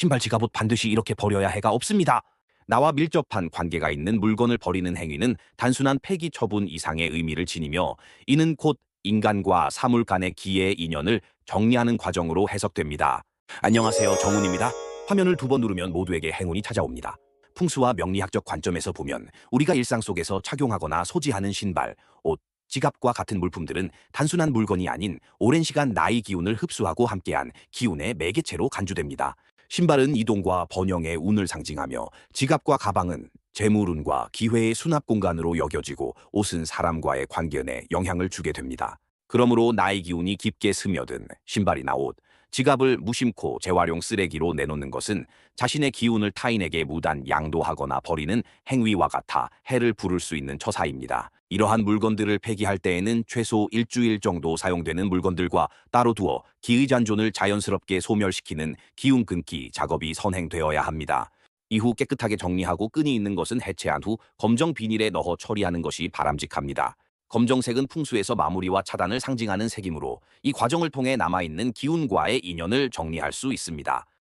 신발 지갑옷 반드시 이렇게 버려야 해가 없습니다. 나와 밀접한 관계가 있는 물건을 버리는 행위는 단순한 폐기 처분 이상의 의미를 지니며 이는 곧 인간과 사물 간의 기의 인연을 정리하는 과정으로 해석됩니다. 안녕하세요. 정훈입니다. 화면을 두 번 누르면 모두에게 행운이 찾아옵니다. 풍수와 명리학적 관점에서 보면 우리가 일상 속에서 착용하거나 소지하는 신발, 옷, 지갑과 같은 물품들은 단순한 물건이 아닌 오랜 시간 나의 기운을 흡수하고 함께한 기운의 매개체로 간주됩니다. 신발은 이동과 번영의 운을 상징하며 지갑과 가방은 재물운과 기회의 수납 공간으로 여겨지고 옷은 사람과의 관계에 영향을 주게 됩니다. 그러므로 나의 기운이 깊게 스며든 신발이나 옷, 지갑을 무심코 재활용 쓰레기로 내놓는 것은 자신의 기운을 타인에게 무단 양도하거나 버리는 행위와 같아 해를 부를 수 있는 처사입니다. 이러한 물건들을 폐기할 때에는 최소 일주일 정도 사용되는 물건들과 따로 두어 기의 잔존을 자연스럽게 소멸시키는 기운 끊기 작업이 선행되어야 합니다. 이후 깨끗하게 정리하고 끈이 있는 것은 해체한 후 검정 비닐에 넣어 처리하는 것이 바람직합니다. 검정색은 풍수에서 마무리와 차단을 상징하는 색이므로 이 과정을 통해 남아있는 기운과의 인연을 정리할 수 있습니다.